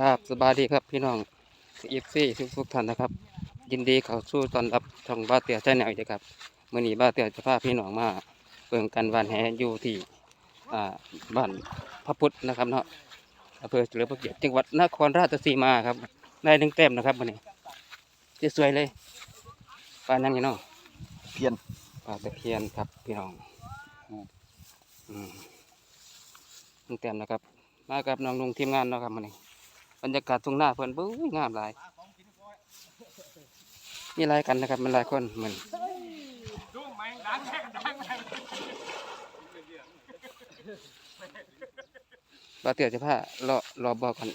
ครับสบายดีครับพี่น้องเอฟซีทุกทุกๆท่านนะครับ ยินดีเข้าสู่ตอนรับช่องบ้าเตียใจแนวอีกแล้วครับมื่อนี้บ้าเตียจะพาพี่น้องมาเปิ่งกันวานแหอยู่ที่อ่าบ้านพระพุทธนะครับเนาะอำเภอเฉลิมพระเกียรติจังหวัดนครราชสีมาครับได้หนึ่งแต้มนะครับวันนี้จะสวยเลยปลายังไงเนาะเพียนปลาตะเพียนครับพี่น้องอืมอืมหนึ่งแต้มนะครับ มากับน้องลุงทีมงานเนาะครับวันนี้ บรรยากาศทุ่งหน้าเพิ่นบุ้ยงามหลายนี่หลายกันนะครับมันหลายคนเหมือนปลาเตียจะผ้ารอรอบอกก่อน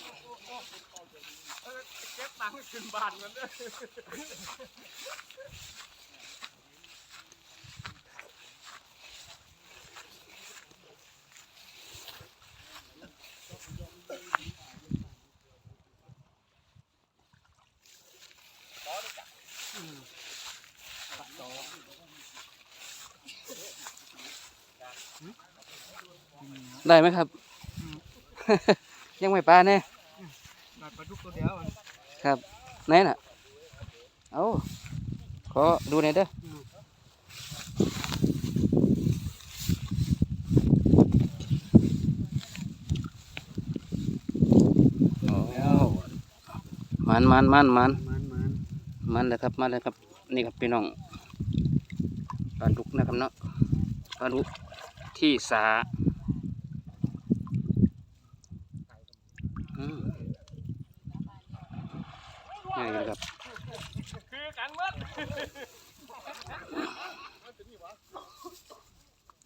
เก็บตังค์ขึ้นบ้านมันเด้อ ได้ไหมครับ ยังไม่ปลาแน่ปลาดุกตัวเดียวครับไหนน่ะเอาขอดูหน่อยเด้อมันมันมันมันมันนมันเลยครับมาเลยครับ นี่ครับพี่น้องปลาดุกนะครับเนาะปลาดุกที่สา นี่เลยครับคือกันหมด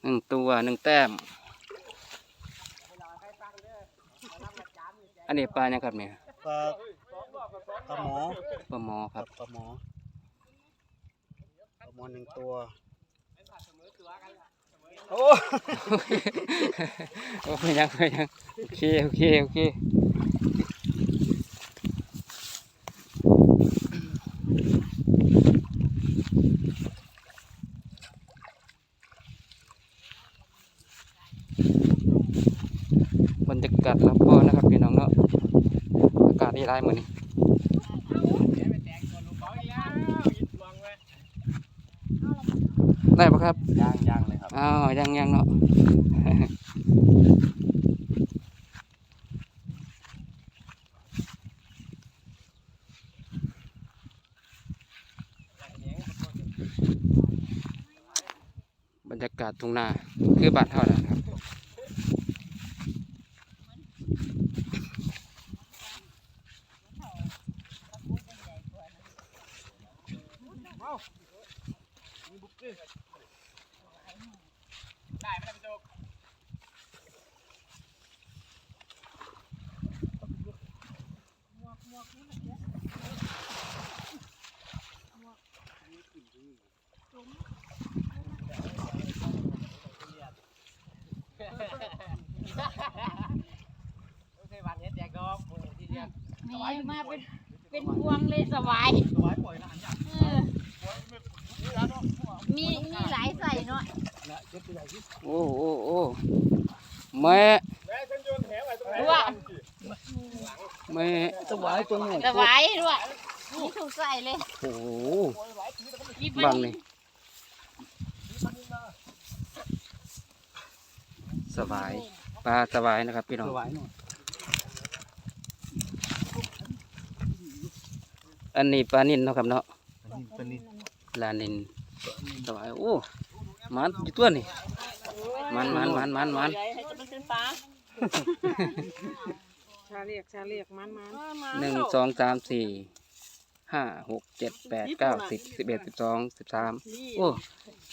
หนึ่งตัวหนึ่งแต้ม อันนี้ปลาเนี่ยงครับเนี่ยปลาปลาหมอปลาหมอครับปลาหมอปลาหมอหนึ่งตัวโอ้โอ้ยยังไม่ยังโอเคโอเคโอเคบรรยากาศรับพอนะครับพี่น้องเนาะอากาศดี ไรเหมือนนี้ได้ปะครับย่างย่างเลยครับอ้าวยังยังเนาะบรรยากาศทุ่งนาคือบ้านเท่านั้นครับ โอเควันนี้แจกดอกที่เดียวนี่มาเป็นเป็นพวงเลยสบายสวายปล่อยละหันอย่างเออมีมีหลายใส่เนาะโอ้โอ้โอ้แม่แม่ฉันโยนแหไปตรงไหนด้วยแม่สวายตัวหนึ่งสบายด้วยมีถูกใส่เลยโอ้โหมีปบัลางนี่สบาย ปลาสบายนะครับพี่น้องสวายหน่อยอันนี้ปลานินเนาะครับเนาะปลานินลานินสบายโอ้มันอยู่ตัวนี่มันมันมันมันมันชาเรียกชาเรียกมันมันหนึ่งสองสามสี่ ห้าหกเจ็ดแปดเก้าสิบสิบเอ็ดสิบสองสิบสามโอ้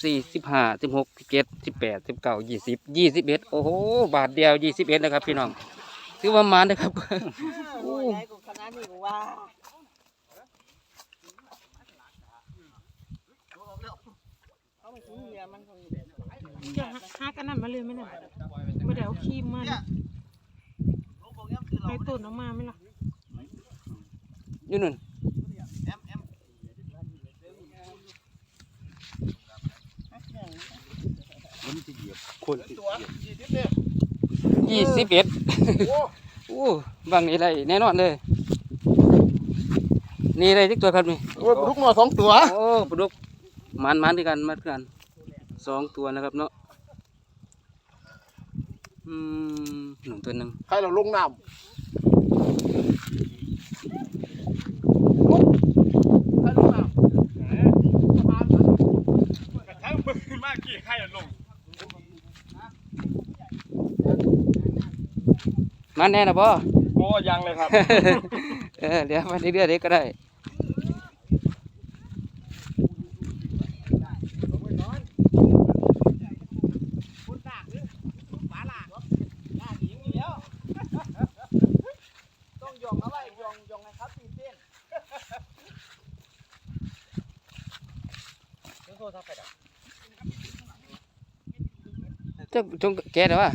สี่สิบห้าสิบหกสิบเจ็ดสิบแปดสิบเก้ายี่สิบยี่สิบเอ็ดโอ้โหบาทเดียวยี่สิบเอ็ดนะครับ พี่น้องถือว่ามันนะครับโอ้ยกูขนาดนี้กูว่าเอาไปทิ้งเรือมันคงจะหักอันนั้นมาเลยไหมน่ะไม่ได้เอาครีมมานะไปตุ่นออกมาไหมล่ะอยู่นู่นมั จะเหยียบคนจะเหยียบยี่สิบเนี่ยยี่สิบเอ็ดโอ้โอ้บางนี่ได้แน่นอนเลย นี่ได้ทุกตัวครับนี่โอ้ยลูกหน่อสองตัวโอ้ปลาดุกมันมันด้วยกันมัดกันสองตัวนะครับเนาะอืมหนึ่งตัวหนึ่งใครเราลงน้ำใครลงน้ กระทั่งมือมากกี่ใครอะลง มันแน่นะบ่ โอ้ยังเลยครับ เออเดี๋ยวมาเรื่อยๆเด็กก็ได้ ต้องยองเอาไว้ยองยองนะครับตีเต้นโทรศัพท์ไปดับเจ้าจงแกะเดี๋ยวว่า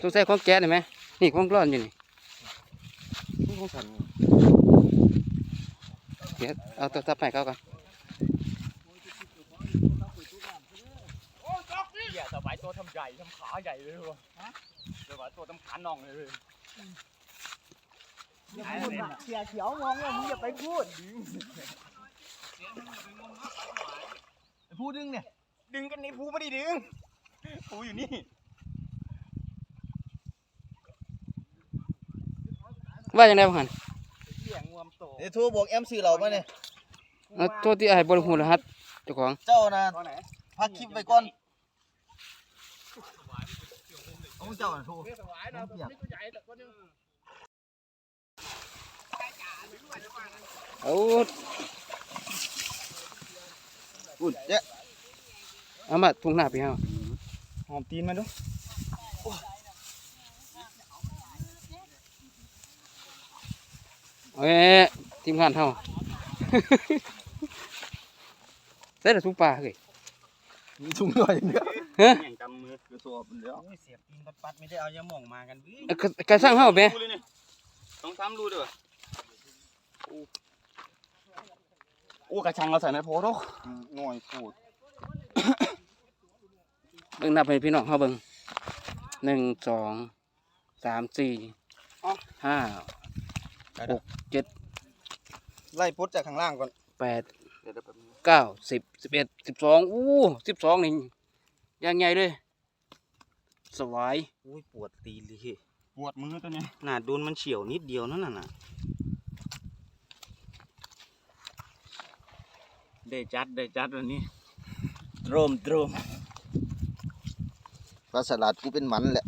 จงใส่ของแกะได้ไหม นี่ของร้อนอยู่นี่ำของฉันเดี๋ยวเอาตัวทับให้เขาก่อนเหี้ยสบายตัวทำใหญ่ทำขาใหญ่เลยว่ะสบายตัวทำขาน่องเลยเว้ยเสียเขียวมองว่ามึงอย่าไปพูด พูดดึงเนี่ย ดึงกันนี่พูไม่ได้ดึง พูอยู่นี่ ว่าอย่างไรบ้างหันเสียงงวมโตเดี๋ยวโทรบอกแอมซีเรามาเนี่ยเอาโทษที่ไอ้บริหูรหัสเจ้าของเจ้านะตอนไหนพักคลิปไว้ก่อนเอาเจ้าน่ะโทรเอาอุ่นเจ๊ะเอามาทุ่งหน้าไปเฮาหอมตีนมาดู เอ้ยทีมงานเฮาใส่แต่ทุกปลาเฮ้ยมีถุงหน่อยเดียวฮะแข่งกำมือกระสอบมันเดียวเสียบตีนปัดๆไม่ได้เอายาหม่องมากันวิเอากระกระสร้างเฮาแม่รูเลยเนี่ยต้องทำรูด้วยโอ้กระชังเราใส่ในโพธิ์อืมหน่อยพูดเบิ่งนับให้พี่น้องเฮาเบิ่งหนึ่งสองสามสี่ห้า หกเจ็ดไล่พุทธจากข้างล่างก่อนแปดเดี๋ยวเดี๋ยวแป๊บนึงเก้าสิบสิบเอ็ดสิบสองอู้สิบสองนี่ยังใหญ่เลยสวายอุ้ยปวดตีนเลยปวดมือตัวเนี้ยขนาดโดนมันเฉียวนิดเดียวนั่นน่ะได้จัดได้จัดวันนี้โตรมโตรมปลาสลัดกูเป็นหมันแหละ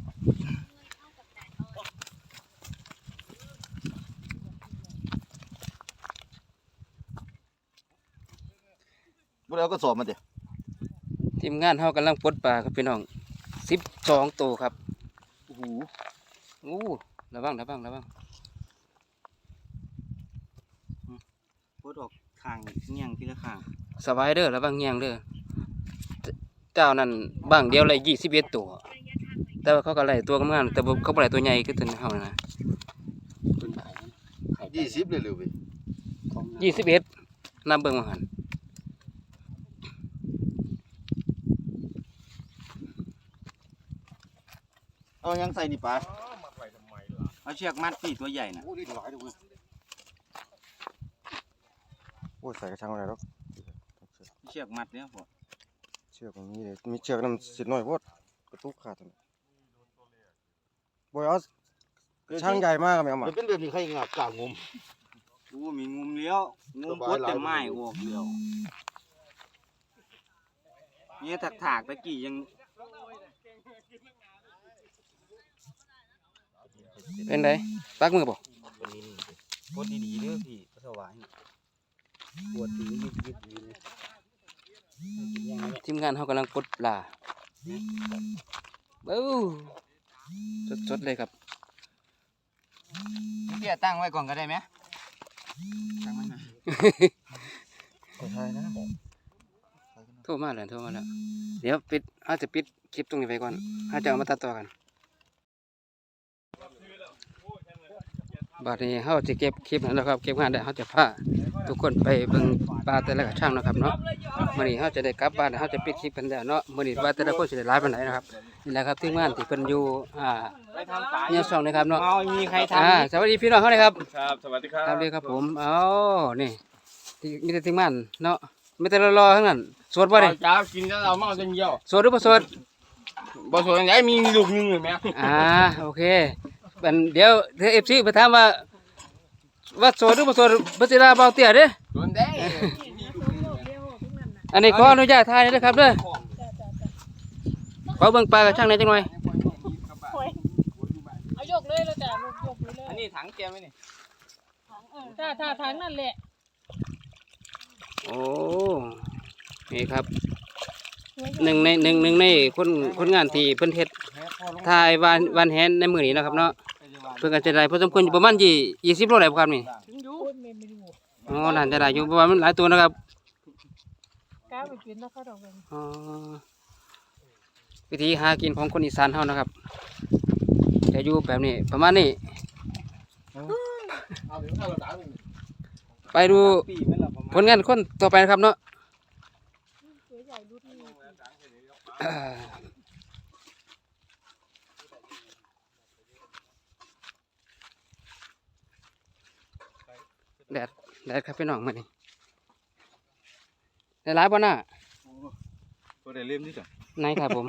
พวกเราก็สอบมาเดี๋ยวทีมงานเฮากำลังปลดปลาครับพี่น้องสิบสองตัวครับโอ้โหอู้ระวังระวังระวังปวดออกข้างเงียงทีละข้างสบายเด้อระวังเงียงเด้อเจเจ้านั่นบางเดียวเลยยี่สิบเอ็ดตัว แต่ว่าเขาก็ไล่ตัวกำงานแต่บ่เขาบ่ไล่ตัวใหญ่คือตัวเฮานะยี่สิบเลยเลยเว้ยยี่สิบเอ็ดนับเบิ่งมาหัน เอายังใส่นี่ปลาเอาเชือกมัดปีตัวใหญ่น่ะโอ้ดีหลายด้วยโอ้ใส่กระชังอะไรหรอกเชือกมัดเนี่ยพอเชือกมันมีเลยมีเชือกน้ำสิน้อยโพดกระตุกขาดตัวนี้บอยเอากระชังใหญ่มากอะแม่เอามาเป็นแบบนี้ใครงับกลางงมอู้มีงุมเลี้ยวงุมสบายปวดแต่หลายไม้ออกเดียวเนี่ยถักถากๆตะกี้ยัง เป็นไดปักมือบ่วันนี้นี่ปวดดีๆเด้อพี่พระสวายปวดตีนยิบยิบๆอยู่เลยทีมงานเฮากำลังปลดปลาเบ้าสดๆเลยครับเตี้ยตั้งไว้ก่อนก็ได้ไหมตั้งไว้หน่อยใช่นะโทรมาแล้วโทรมาแล้ว เดี๋ยวปิดอาจจะปิดคลิปตรงนี้ไปก่อนอาจจะเอามาตัดต่อกัน บัดนี้เฮาจะเก็บคลิปนั้นแล้วครับ เก็บงานได้เฮาจะพาทุกคนไปเบิ่งปลาแต่ละกระช่างเนาะครับเนาะมื้อนี้เฮาจะได้กลับบ้านเฮาจะปิดคลิปกันแล้วเนาะมื้อนี้ว่าแต่ละคนสิได้หลายปานใดนะครับนี่แหละครับทีมงานที่เพิ่นอยู่อ่าไปทำตายเนี่ยช่องนะครับเนาะเมามีใครทอ่าสวัสดีพี่น้องเฮาเลยครับครับสวัสดีครับครับดีครับผมเอ้านี่ที่มีแต่ทีมงานเนาะมีแต่รอๆทั้งนั้นสวดบ่ได้จ้ากินแล้วเราเมาจนเยี่ยวสวดหรือบ่สวดบ่สวยไหนมีลูกนึงเลยไหมอ่าโอเค เป็นเดี๋ยวเดี๋ยว FC ไปถามว่าว่าสวดหรือบ่สวดบ่สิลาเบาเตี้ยเด้โดนได้อันนี้ขออนุญาตถ่ายหนะครับเด้อขอเบิ่งปลากระช่างหน่อยจังหน่อยเอายกเลยแล้วจ้ะยกเลยเลยอันนี้ถังแกไหมนี่ถ้าถ้าทางนั่นแหละโอ้นี่ครับ หนึ่งในหนึ่งหนึ่งในคนคนงานที่เพิ่นเฮ็ดถ่ายวานวานแหนในมื้อนี้นะครับเนาะเพิ่นก็จะได้พอสมควรอยู่ประมาณยี่ยี่สิบโลได้บ่ครับนี่ถึงอยู่ไม่ไม่รู้อ๋อน่าจะได้อยู่เพราะว่ามันหลายตัวนะครับกล้าไปกินแล้วเขาดอกเงินอ๋อวิธีหากินของคนอีสานเฮานะครับจะอยู่แบบนี้ประมาณนี้ไปดูปีไม่หลับประมาณผลงานคนต่อไปนะครับเนาะ อ่า แดดแดดครับพี่น้องมานี่ได้หลายบ่น่ะตัวได้เล่มนี่จ้ะไหนครับผม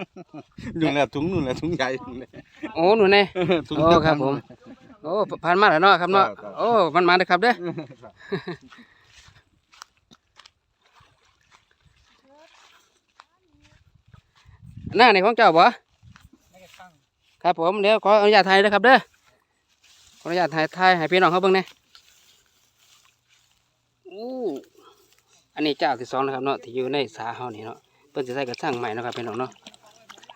นู่นแหละถุงนู่นแหละถุงใหญ่นู่นแหละโอ้หนูแน่ถุงโอ้ครับผม โอ้ผ่านมาแล้วเนาะครับเนาะครับโอ้มันมาเลยครับเด้อ หน้าในของเจ้าบ่ครับผมเดี๋ยวขออนุญาตถ่ายนะครับเด้อขออนุญาตถ่ายถ่ายให้พี่น้องเขาเบิ่งแหน่อู้อันนี้เจ้าที่สองนะครับเนาะที่อยู่ในสาเฮานี่เนาะเพิ่นสิใส่กระชังใหม่เนาะครับพี่น้องเนาะ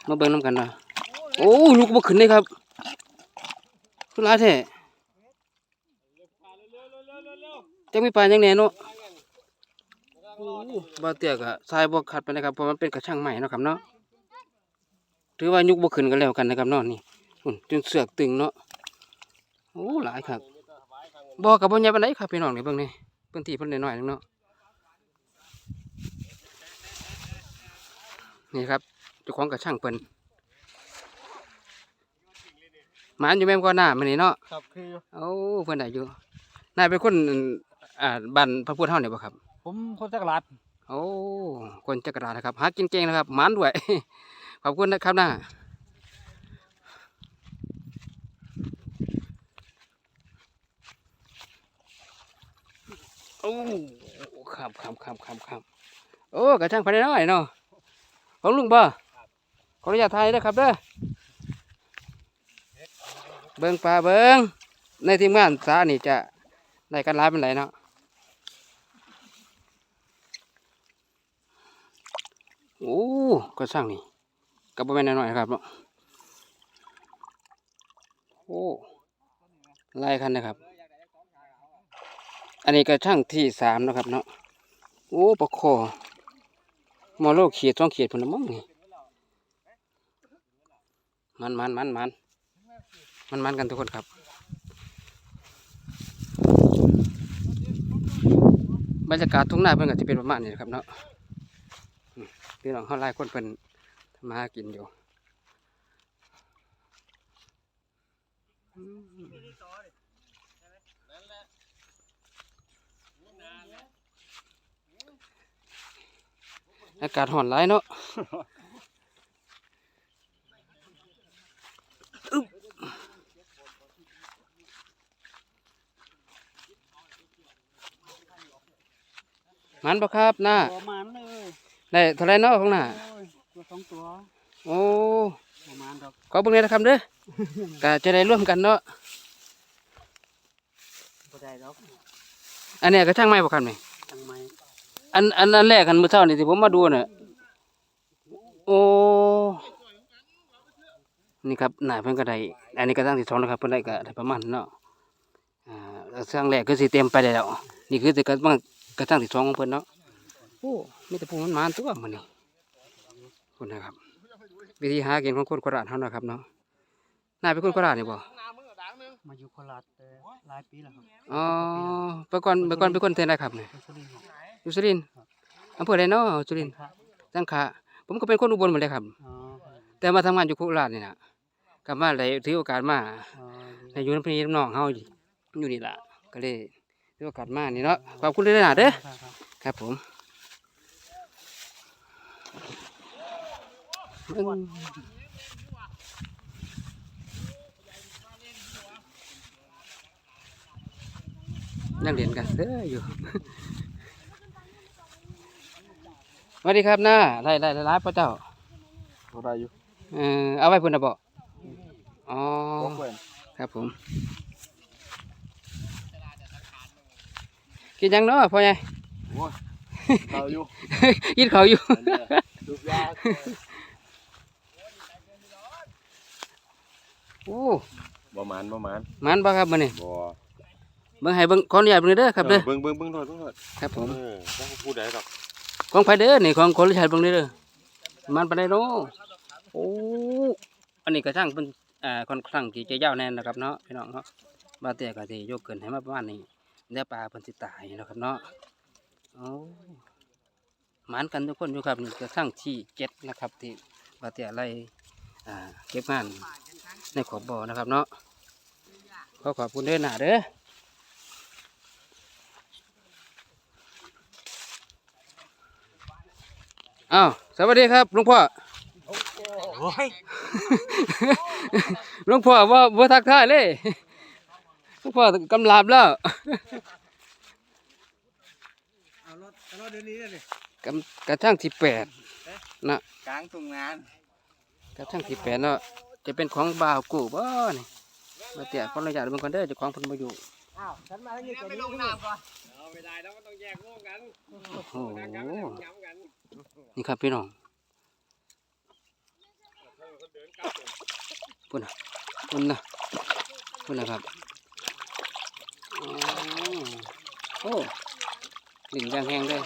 มาเบิ่งนํกันเนาะโอ้ลูกบ่ขึ้นเลยครับคือหลายแท้จังมีปลาจังแหน่เนาะโอ้บ่เตี้ยก็ทรายบ่ขัดไปนะครับเพราะมันเป็นกระชังใหม่เนาะครับเนาะ ถือว่ายุกบ่ขึ้นกันแล้วกันนะครับเนาะนี่อุ่นจนเสือกตึงเนาะโอ้หลายครับบ่กับบ่ใหญ่ปานใดครับพี่น้องนี่เบิ่งนี่พื้นที่เพิ่นน้อยๆนึงเนาะนี่ครับเจ้าของกระชังเพิ่นหมานอยู่แม่นกว่าหน้ามื้อนี้เนาะครับคือโอ้เพิ่นได้อยู่นายเป็นคนอ่าบ้านพระพุทธเฮานี่บ่ครับ ผมคนจักรลาดโอ้คนจักรราชนะครับหากินเก่งนะครับหมานด้วย ขอบคุณนะครับน้าโอ้ครับครับครับครับครับโอ้กระช่างภายในน้อยเนาะของลุงบ่ขออนุญาตถ่ายนะครับเด้อเบิ่งปลาเบิ่งในทีมงานสานี่จะได้กันหลายเป็นไรเนาะโอ้ก็สร้างนี่ กับบ่แม่นน้อยๆนะครับเนาะโอ้หลายคันนะครับ อันนี้ก็ช่างที่สามนะครับเนาะโอ้ปลาคอมอโลกขียดต้องเขียดพนลมั้งนี่มันมันมันมันมันมันกันทุกคนครับบรรยากาศทุ่งนาเพิ่นก็จะเป็นประมาณนี้นะครับเนาะพี่น้องเขาหลายคนเป็น มาหากินอยู่อืมอากาศห่อนหลายเนาะอึ๊บมันบ่ครับหน้าประมาณเลยได้เท่าไรเนาะของหน้าตัวสองตัว โอ้ประมาณดอกขอเบิ่งเลยนะครับเด้อ ก็จะได้ร่วมกันเนาะ บ่ได้ดอกอันเนี้ยก็ช่างไม้บ่ครับนี่จังไม้อันอันอันแรกกันมื้อเช้านี่ที่ผมมาดูน่ะ โอ้ นี่ครับหน้าเพิ่นก็ได้ อันนี้ก็ตั้งที่สองนะครับเพิ่นได้ก็ได้ประมาณเนาะ อ่าสร้างแรกก็สิเต็มไปแล้ว นี่คือแต่ก็บางกระตั้งที่สองของเพิ่นเนาะ โอ้มีแต่ผู้มันมาตัวมื้อนี้คุณนะครับ วิธีหากินของคนโคราชเฮานะครับเนาะน่าเป็นคนโคราชนี่บ่น้ำมือด่างนึงมาอยู่โคราชแต่หลายปีแล้วครับอ๋อเมื่อก่อนเมื่อก่อนเป็นคนเทนได้ครับเนี่ยเป็นสุรินทร์ครับอยู่สุรินทร์อำเภอใดเนาะสุรินทร์ครับจังขะผมก็เป็นคนอุบลหมดเลยครับอ๋อแต่มาทำงานอยู่โคราชนี่นะกลับมาได้ถือโอกาสมาอ๋อในอยู่น้ำพี่น้ำน้องเฮาอยู่อยู่นี่ล่ะก็เลยถือโอกาสมานี่เนาะขอบคุณเลยนะเด้อครับครับครับผม อิ่งนั่งเรียนกันเด้ออยู่สวัสดีครับน้าไล่ไล่ไล่พระเจ้าบ่ได้อยู่เออเอาไว้พุ่นนะบ่อ๋อบ่แขวนครับผม กินยังเนาะพ่อใหญ่เอาอยู่ กินข้าวอยู่ ดูยา โอ้บ่หมานบ่หมานมันบ่ครับมื้อนี้บ่เบิ่งให้เบิ่งขออนุญาตเบิ่งเด้อครับเด้อเบิ่งเบิ่งเบิ่งหน่อยเบิ่งหน่อยครับผมเออบ่พูดได้ดอกของไผเด้อนี่ของคนรู้จักเบิ่งเด้อมันปานใดเนาะโอ้อันนี้ก็ช่างเป็นอ่าค่อนข้างที่จะยาวแน่นนะครับเนาะพี่น้องเนาะบาดแต่ก็สิยกเกินให้มาประมาณนี้เดี๋ยวปลาเพิ่นสิตายนะครับเนาะโอ้หมานกันทุกคนอยู่ครับนี่ก็ช่างที่เจ็ดนะครับที่บาดแต่ไล่อ่าเก็บงาน ในขอบบ่อนะครับเนาะขอขอบคุณเด้อหน้าเด้ออ้าวสวัสดีครับหลวงพ่อโอ้ยหลวงพ่อว่าว่าทักทายเลยหลวงพ่อกำลาบแล้วเอารถเอารถเดี๋ยวนี้เลยกำกระทั่งที่แปดนะกลางทุ่งนานกระทั่งที่แปดเนาะ จะเป็นของบ่าวกูบ่นี่มาเตี่ยคนระยะเบิ่งก่อนเด้อเจ้าของเพิ่นมาอยู่อ้าวฉันมาแล้วนี่ตัวไปนี้ลงน้ำก่อนโอ้โหนี่ครับพี่น้องพุ่นน่ะพุ่นน่ะพุ่นนะครับอ๋อโอ้ดิ่งยางแห้งเลย